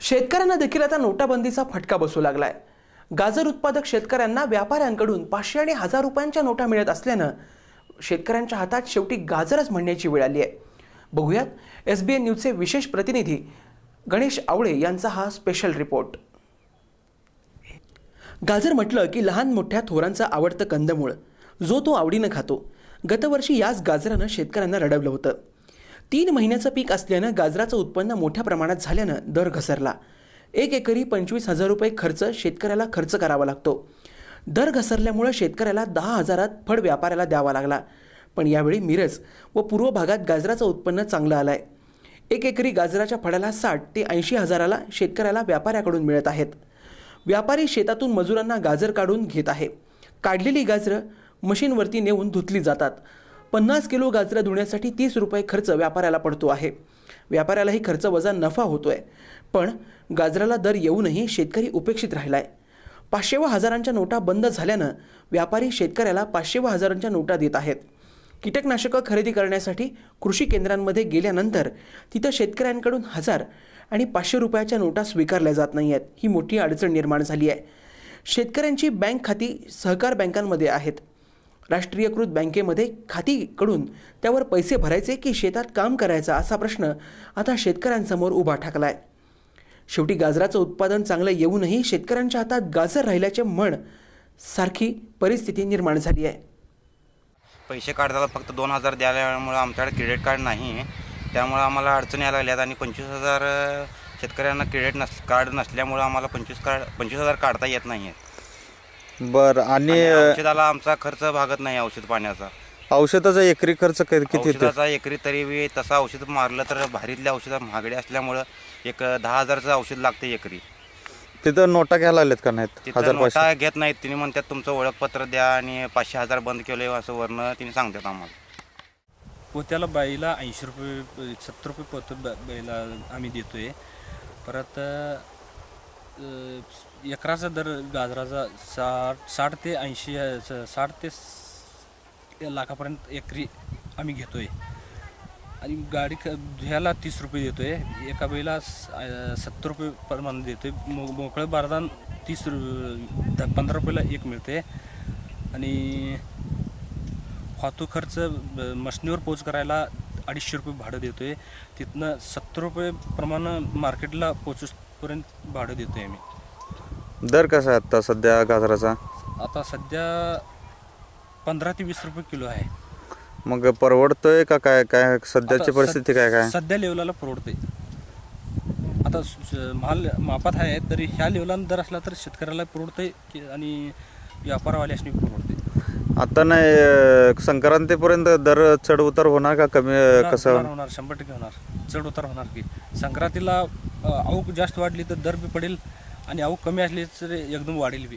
शेतकऱ्यांना देखील आता नोटाबंदीचा फटका बसू लागलाय. गाजर उत्पादक शेतकऱ्यांना व्यापाऱ्यांकडून पाचशे आणि हजार रुपयांच्या नोटा मिळत असल्यानं शेतकऱ्यांच्या हातात शेवटी गाजरच म्हणण्याची वेळ आली आहे. बघूयात एस बी एन न्यूजचे विशेष प्रतिनिधी गणेश आवळे यांचा हा स्पेशल रिपोर्ट गाजर म्हटलं की लहान मोठ्या थोरांचं आवडतं कंदमूळ. जो तो आवडीनं खातो. गतवर्षी याच गाजरानं शेतकऱ्यांना रडवलं होतं. तीन महिन्याचं पीक असल्यानं गाजराचं उत्पन्न मोठ्या प्रमाणात झाल्यानं दर घसरला. एक एकरी पंचवीस हजार रुपये खर्च शेतकऱ्याला खर्च करावा लागतो. दर घसरल्यामुळं शेतकऱ्याला दहा हजारात फळ व्यापाऱ्याला द्यावा लागला. पण यावेळी मिरज व पूर्व भागात गाजराचं उत्पन्न चांगलं आलं आहे एक एकरी गाजराच्या फळाला साठ ते ऐंशी हजाराला शेतकऱ्याला व्यापाऱ्याकडून मिळत आहेत. व्यापारी शेतातून मजुरांना गाजर काढून घेत आहे. काढलेली गाजरं मशीनवरती नेऊन धुतली जातात. पन्नास किलो गाजरं धुण्यासाठी तीस रुपये खर्च व्यापाऱ्याला पडतो आहे. व्यापाऱ्यालाही खर्च वजा नफा होतो आहे पण गाजराला दर येऊनही शेतकरी उपेक्षित राहिलाय. पाचशे व हजारांच्या नोटा बंद झाल्यानं व्यापारी शेतकऱ्याला पाचशे व हजारांच्या नोटा देत आहेत. कीटकनाशकं खरेदी करण्यासाठी कृषी केंद्रांमध्ये गेल्यानंतर तिथं शेतकऱ्यांकडून हजार आणि पाचशे रुपयाच्या नोटा स्वीकारल्या जात नाही आहेत ही मोठी अडचण निर्माण झाली आहे. शेतकऱ्यांची बँक खाती सहकार बँकांमध्ये आहेत. राष्ट्रीयकृत बँकेमध्ये खातीकडून त्यावर पैसे भरायचे की शेतात काम करायचं असा प्रश्न आता शेतकऱ्यांसमोर उभा ठाकला आहे शेवटी गाजराचं उत्पादन चांगलं येऊनही शेतकऱ्यांच्या हातात गाजर राहिल्याचे म्हण सारखी परिस्थिती निर्माण झाली आहे. पैसे काढताना फक्त दोन हजार द्याल्यामुळं आमच्याकडे क्रेडिट कार्ड नाही. त्यामुळं आम्हाला अडचणी यायला लागल्यात आणि पंचवीस हजार शेतकऱ्यांना क्रेडिट नस कार्ड नसल्यामुळं आम्हाला पंचवीस कार्ड पंचवीस हजार काढता येत नाही आहेत बर आणि आणि औषधाला आमचा खर्च भागत नाही औषध पाण्याचा. औषधाचा एकरी खर्च क- किती येतो औषधाचा एकरी तरी बी तसा औषध मारलं तर भारीतल्या औषधं महागडे असल्यामुळं एक दहा हजारचं औषध लागते एकरी. तिथं नोटा घ्यायला लागलेत का नाहीत? तिथं हजार पाचशे? नोटा घेत नाहीत. तिने म्हणतात तुमचं ओळखपत्र द्या आणि पाचशे हजार बंद केलं असं वरनं तिने सांगतात आम्हाला. पोत्याला बाईला ऐंशी रुपये सत्तर रुपये पोत ब- बाईला आम्ही देतोय. परत अं, एकराचा दर गाजराचा साठ साठ ते ऐंशी साठ ते लाखापर्यंत एकरी आम्ही घेतोय. आणि गाडी ह्याला तीस रुपये देतोय. एका बैला स- सत्तर रुपये प्रमाणे देतोय. मो मोकळं बारदान तीस रु- द- पंधरा रुपयाला एक मिळते. आणि वाहतूक खर्च मशनीवर पोच करायला अडीचशे रुपये भाडं देतोय. तिथनं सत्तर रुपये प्रमाण मार्केटला पोचपर्यंत भाडं देतोय आम्ही. दर कसा आहे आता सध्या गाजराचा? आता सध्या पंधरा ते वीस रुपये किलो आहे. मग परवडतोय का काय काय सध्याची आता परिस्थिती काय काय? सध्या लेवलाला परवडते आता स- स- माल मापात आहे तरी ह्या लेवलानं दर असला तर शेतकऱ्याला परवडते की आणि व्यापारवाल्यासनी परवडते आता नाही संक्रांतीपर्यंत दर चढ उतार होणार का कमी कसं? होणार- होणार शंभर टक्के होणार. चढ उतार होणार की. संक्रांतीला अ, आवक जास्त वाढली तर दर बी पडेल आणि आवक कमी असली तर एकदम वाढेल बी.